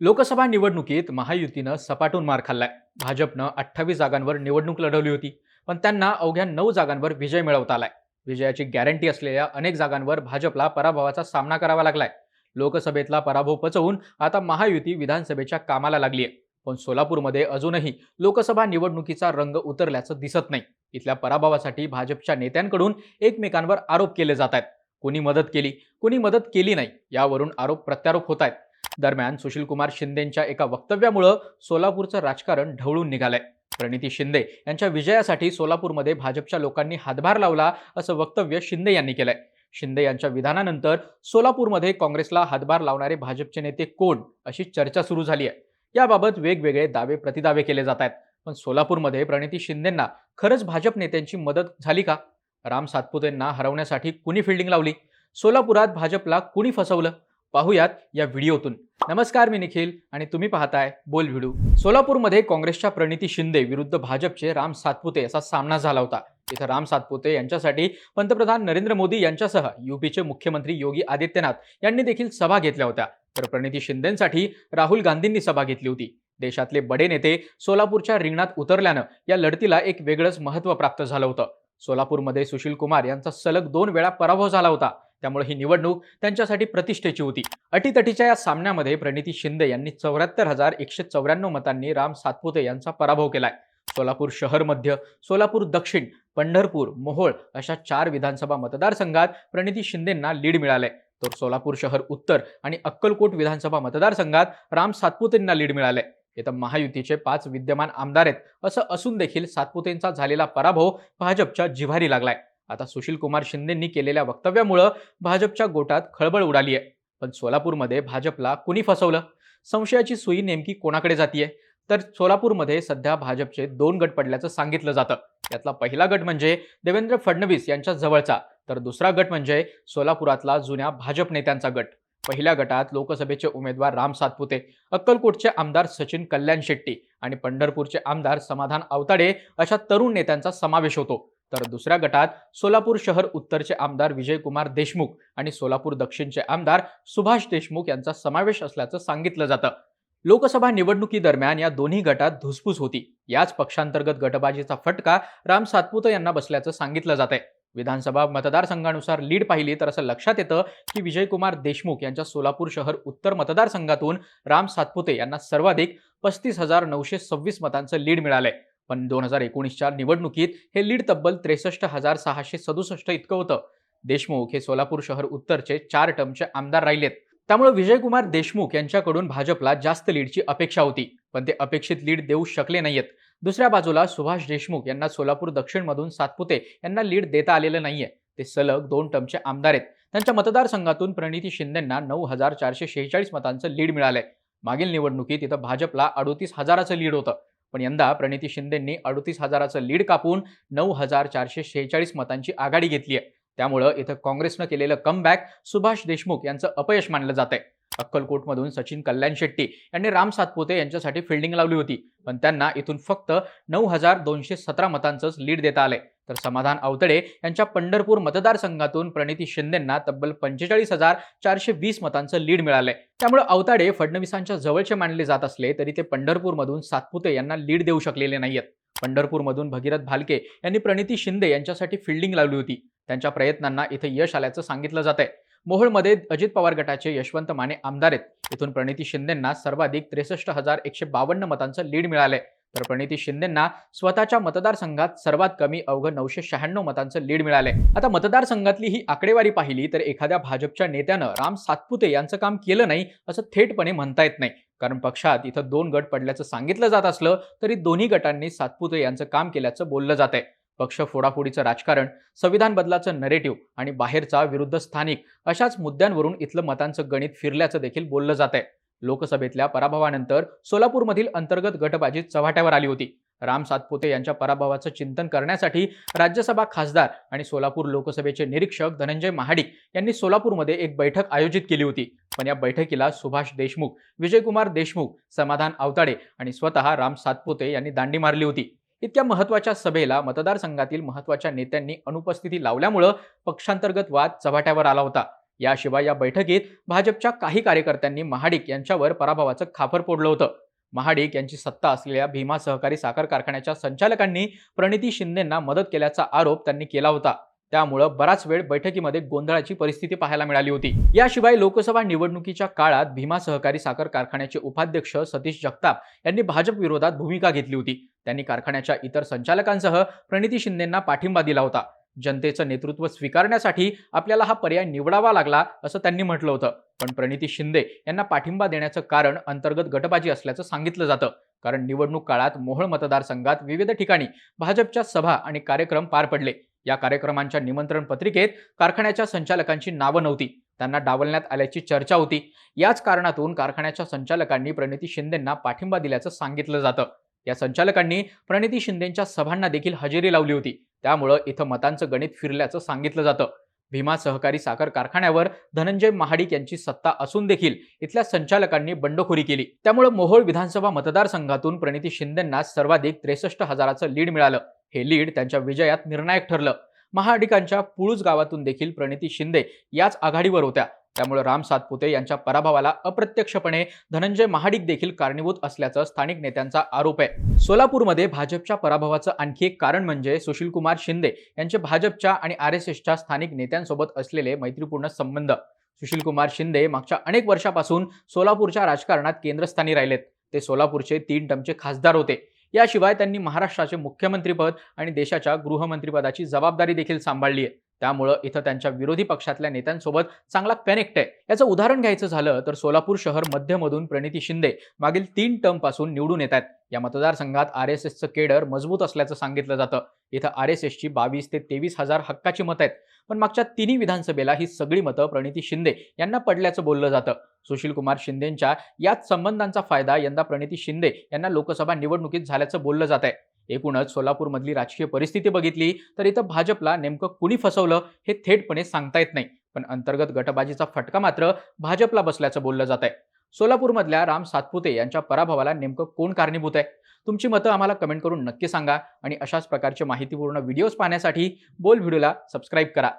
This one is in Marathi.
लोकसभा निवडणुकीत महायुतीनं सपाटून मार खाल्लाय. भाजपनं अठ्ठावीस जागांवर निवडणूक लढवली होती पण त्यांना अवघ्या नऊ जागांवर विजय मिळवता आलाय. विजयाची गॅरंटी असलेल्या अनेक जागांवर भाजपला पराभवाचा सामना करावा लागलाय. लोकसभेतला पराभव पचवून आता महायुती विधानसभेच्या कामाला लागली आहे पण सोलापूरमध्ये अजूनही लोकसभा निवडणुकीचा रंग उतरल्याचं दिसत नाही. इथल्या पराभवासाठी भाजपच्या नेत्यांकडून एकमेकांवर आरोप केले जात आहेत कोणी मदत केली कोणी मदत केली नाही यावरून आरोप प्रत्यारोप होत आहेत दरम्यान सुशीलकुमार शिंदेंच्या एका वक्तव्यामुळं सोलापूरचं राजकारण ढवळून निघालंय. प्रणिती शिंदे यांच्या विजयासाठी सोलापूरमध्ये भाजपच्या लोकांनी हातभार लावला असं वक्तव्य शिंदे यांनी केलंय. शिंदे यांच्या विधानानंतर सोलापूरमध्ये काँग्रेसला हातभार लावणारे भाजपचे नेते कोण अशी चर्चा सुरू झाली आहे याबाबत वेगवेगळे दावे प्रतिदावे केले जात आहेत. पण सोलापूरमध्ये प्रणिती शिंदेंना खरंच भाजप नेत्यांची मदत झाली का? राम सातपुतेंना हरवण्यासाठी कुणी फिल्डिंग लावली? सोलापुरात भाजपला कुणी फसवलं? पाहूयात या व्हिडिओतून. नमस्कार मी निखिल आणि तुम्ही पाहताय बोल व्हिडिओ सोलापूरमध्ये काँग्रेसच्या प्रणिती शिंदे विरुद्ध भाजपचे राम सातपुते असा सामना झाला होता. इथं राम सातपुते यांच्यासाठी पंतप्रधान नरेंद्र मोदी यांच्यासह युपीचे मुख्यमंत्री योगी आदित्यनाथ यांनी देखील सभा घेतल्या होत्या. तर प्रणिती शिंदेसाठी राहुल गांधींनी सभा घेतली होती. देशातले बडे नेते सोलापूरच्या रिंगणात उतरल्यानं या लढतीला एक वेगळंच महत्त्व प्राप्त झालं होतं. सोलापूरमध्ये सुशील कुमार यांचा सलग दोन वेळा पराभव झाला होता. त्यामुळे ही निवडणूक त्यांच्यासाठी प्रतिष्ठेची होती. अटीतटीच्या या सामन्यामध्ये प्रणिती शिंदे यांनी चौऱ्याहत्तर हजार एकशे चौऱ्याण्णव मतांनी राम सातपुते यांचा पराभव केलाय. सोलापूर शहर मध्य सोलापूर दक्षिण पंढरपूर मोहोळ अशा चार विधानसभा मतदारसंघात प्रणिती शिंदेंना लीड मिळाले तर सोलापूर शहर उत्तर आणि अक्कलकोट विधानसभा मतदारसंघात राम सातपुतेंना लीड मिळाले इथं महायुतीचे पाच विद्यमान आमदार आहेत. असं असून देखील सातपुतेंचा झालेला पराभव भाजपच्या जिव्हारी लागलाय. आता सुशील कुमार शिंदेंनी केलेल्या वक्तव्यामुळं भाजपच्या गोटात खळबळ उडाली आहे. पण सोलापूरमध्ये भाजपला कुणी फसवलं? संशयाची सुई नेमकी कोणाकडे जातीये? तर सोलापूरमध्ये सध्या भाजपचे दोन गट पडल्याचं सांगितलं जातं. यातला पहिला गट म्हणजे देवेंद्र फडणवीस यांच्या जवळचा तर दुसरा गट म्हणजे सोलापुरातला जुन्या भाजप नेत्यांचा गट. पहिल्या गटात लोकसभेचे उमेदवार राम सातपुते अक्कलकोटचे आमदार सचिन कल्याण शेट्टी आणि पंढरपूरचे आमदार समाधान आवताडे अशा तरुण नेत्यांचा समावेश होतो. तर दुसऱ्या गटात सोलापूर शहर उत्तरचे आमदार विजयकुमार देशमुख आणि सोलापूर दक्षिणचे आमदार सुभाष देशमुख यांचा समावेश असल्याचं सांगितलं जातं. लोकसभा निवडणुकीदरम्यान या दोन्ही गटात धुसफूस होती. याच पक्षांतर्गत गटबाजीचा फटका राम सातपुते यांना बसल्याचं सांगितलं जात आहे विधानसभा मतदारसंघानुसार लीड पाहिली तर असं लक्षात येतं की विजयकुमार देशमुख यांच्या सोलापूर शहर उत्तर मतदारसंघातून राम सातपुते यांना सर्वाधिक पस्तीस हजार नऊशे सव्वीस मतांचं लीड मिळालंय. पण दोन हजार एकोणीसच्या निवडणुकीत हे लीड तब्बल त्रेसष्ट हजार सहाशे सदुसष्ट इतकं होतं. देशमुख हे सोलापूर शहर उत्तरचे चार टर्मचे आमदार राहिलेत. त्यामुळे विजयकुमार देशमुख यांच्याकडून भाजपला जास्त लीडची अपेक्षा होती पण ते अपेक्षित लीड देऊ शकले नाहीयेत. दुसऱ्या बाजूला सुभाष देशमुख यांना सोलापूर दक्षिणमधून सातपुते यांना लीड देता आलेलं नाहीये. ते सलग दोन टर्मचे आमदार आहेत. त्यांच्या मतदारसंघातून प्रणिती शिंदेंना नऊ हजार चारशे शेहेचाळीस मतांचं लीड मिळालंय. मागील निवडणुकीत इथं भाजपला अडोतीस हजाराचं लीड होतं. पण यंदा प्रणिती शिंदेंनी अडतीस हजाराचं लीड कापून नऊ हजार चारशे शेहेचाळीस मतांची आघाडी घेतली आहे. त्यामुळं इथं काँग्रेसनं केलेलं कमबॅक सुभाष देशमुख यांचं अपयश मानलं जात आहे. अक्कलकोटमधून सचिन कल्याण शेट्टी यांनी राम सातपुते यांच्यासाठी फिल्डिंग लावली होती. पण त्यांना इथून फक्त नऊ हजार दोनशे सतरा मतांचंच लीड देता आलंय. तर समाधान अवतडे यांच्या पंढरपूर मतदारसंघातून प्रणिती शिंदेंना तब्बल पंचेचाळीस हजार चारशे वीस मतांचं लीड मिळालंय. त्यामुळे अवताडे फडणवीसांच्या जवळचे मानले जात असले तरी ते पंढरपूरमधून सातपुते यांना लीड देऊ शकलेले नाहीयेत. पंढरपूरमधून भगीरथ भालके यांनी प्रणिती शिंदे यांच्यासाठी फिल्डिंग लावली होती. त्यांच्या प्रयत्नांना इथे यश आल्याचं सांगितलं जात आहे मोहोळमध्ये अजित पवार गटाचे यशवंत माने आमदार आहेत. इथून प्रणिती शिंदेंना सर्वाधिक त्रेसष्ट हजार एकशे बावन्न मतांचं लीड मिळालंय. तर प्रणिती शिंदेंना स्वतःच्या मतदारसंघात सर्वात कमी अवघं नऊशे शहाण्णव मतांचं लीड मिळालंय आता मतदारसंघातली ही आकडेवारी पाहिली तर एखाद्या भाजपच्या नेत्यानं राम सातपुते यांचं काम केलं नाही असं थेटपणे म्हणता येत नाही. कारण पक्षात इथं दोन गट पडल्याचं सांगितलं जात असलं तरी दोन्ही गटांनी सातपुते यांचं काम केल्याचं बोललं जात आहे पक्ष फोडाफोडीचं राजकारण संविधान बदलाचं नरेटिव्ह आणि बाहेरचा विरुद्ध स्थानिक अशाच मुद्द्यांवरून इथलं मतांचं गणित फिरल्याचं देखील बोललं जात आहे लोकसभेतल्या पराभवानंतर सोलापूरमधील अंतर्गत गटबाजी चव्हाट्यावर आली होती. राम सातपुते यांच्या पराभवाचं चिंतन करण्यासाठी राज्यसभा खासदार आणि सोलापूर लोकसभेचे निरीक्षक धनंजय महाडिक यांनी सोलापूरमध्ये एक बैठक आयोजित केली होती. पण या बैठकीला सुभाष देशमुख विजयकुमार देशमुख समाधान आवताडे आणि स्वतः राम सातपुते यांनी दांडी मारली होती. इतक्या महत्त्वाच्या सभेला मतदारसंघातील महत्त्वाच्या नेत्यांनी अनुपस्थिती लावल्यामुळं पक्षांतर्गत वाद चव्हाट्यावर आला होता. याशिवाय या बैठकीत भाजपच्या काही कार्यकर्त्यांनी महाडिक यांच्यावर पराभवाचं खापर फोडलं होतं. महाडिक यांची सत्ता असलेल्या भीमा सहकारी साखर कारखान्याच्या संचालकांनी प्रणिती शिंदेंना मदत केल्याचा आरोप त्यांनी केला होता. त्यामुळं बराच वेळ बैठकीमध्ये गोंधळाची परिस्थिती पाहायला मिळाली होती. याशिवाय लोकसभा निवडणुकीच्या काळात भीमा सहकारी साखर कारखान्याचे उपाध्यक्ष सतीश जगताप यांनी भाजप विरोधात भूमिका घेतली होती. त्यांनी कारखान्याच्या इतर संचालकांसह प्रणिती शिंदेंना पाठिंबा दिला होता. जनतेचं नेतृत्व स्वीकारण्यासाठी आपल्याला हा पर्याय निवडावा लागला असं त्यांनी म्हटलं होतं. पण प्रणिती शिंदे यांना पाठिंबा देण्याचं कारण अंतर्गत गटबाजी असल्याचं सांगितलं जातं. कारण निवडणूक काळात मोहोळ मतदारसंघात विविध ठिकाणी भाजपच्या सभा आणि कार्यक्रम पार पडले. या कार्यक्रमांच्या निमंत्रण पत्रिकेत कारखान्याच्या संचालकांची नावं नव्हती. त्यांना डावलण्यात आल्याची चर्चा होती. याच कारणातून कारखान्याच्या संचालकांनी प्रणिती शिंदेंना पाठिंबा दिल्याचं सांगितलं जातं. या संचालकांनी प्रणिती शिंदेंच्या सभांना देखील हजेरी लावली होती. त्यामुळं इथं मतांचं गणित फिरल्याचं सांगितलं जातं. भीमा सहकारी साखर कारखान्यावर धनंजय महाडिक यांची सत्ता असून देखील इथल्या संचालकांनी बंडखोरी केली. त्यामुळे मोहोळ विधानसभा मतदारसंघातून प्रणिती शिंदेंना सर्वाधिक त्रेसष्ट हजाराचं लीड मिळालं. हे लीड त्यांच्या विजयात निर्णायक ठरलं. महाडिकांच्या पुळूज गावातून देखील प्रणिती शिंदे याच आघाडीवर होत्या. त्यामुळे राम सातपुते यांच्या पराभवाला अप्रत्यक्षपणे धनंजय महाडिक देखील कारणीभूत असल्याचं स्थानिक नेत्यांचा आरोप आहे. सोलापूरमध्ये भाजपच्या पराभवाचं आणखी एक कारण म्हणजे सुशीलकुमार शिंदे यांचे भाजपच्या आणि आर एस एसच्या स्थानिक नेत्यांसोबत असलेले मैत्रीपूर्ण संबंध. सुशीलकुमार शिंदे मागच्या अनेक वर्षापासून सोलापूरच्या राजकारणात केंद्रस्थानी राहिलेत. ते सोलापूरचे तीन टमचे खासदार होते. याशिवाय त्यांनी महाराष्ट्राचे मुख्यमंत्रीपद आणि देशाच्या गृहमंत्रीपदाची जबाबदारी देखील सांभाळली आहे. त्यामुळं इथं त्यांच्या विरोधी पक्षातल्या नेत्यांसोबत चांगला कनेक्ट आहे. याचं उदाहरण घ्यायचं झालं तर सोलापूर शहर मध्यमधून प्रणिती शिंदे मागील तीन टर्मपासून निवडून येत आहेत. या मतदारसंघात आर एस एसचं केडर मजबूत असल्याचं सांगितलं जातं. इथं आर एस एसची बावीस ते तेवीस हजार हक्काची मतं आहेत. पण मागच्या तिन्ही विधानसभेला ही सगळी मतं प्रणिती शिंदे यांना पडल्याचं बोललं जातं. सुशील कुमार शिंदेंच्या याच संबंधांचा फायदा यंदा प्रणिती शिंदे यांना लोकसभा निवडणुकीत झाल्याचं बोललं जात आहे एकूणच सोलापूरमधली राजकीय परिस्थिती बघितली तर इथं भाजपला नेमकं कुणी फसवलं हे थेटपणे सांगता येत नाही. पण अंतर्गत गटबाजीचा फटका मात्र भाजपला बसल्याचं बोललं जात आहे. सोलापूरमधल्या राम सातपुते यांच्या पराभवाला नेमकं कोण कारणीभूत आहे? तुमची मतं आम्हाला कमेंट करून नक्की सांगा आणि अशाच प्रकारचे माहितीपूर्ण व्हिडिओज पाहण्यासाठी बोल व्हिडिओला सबस्क्राईब करा.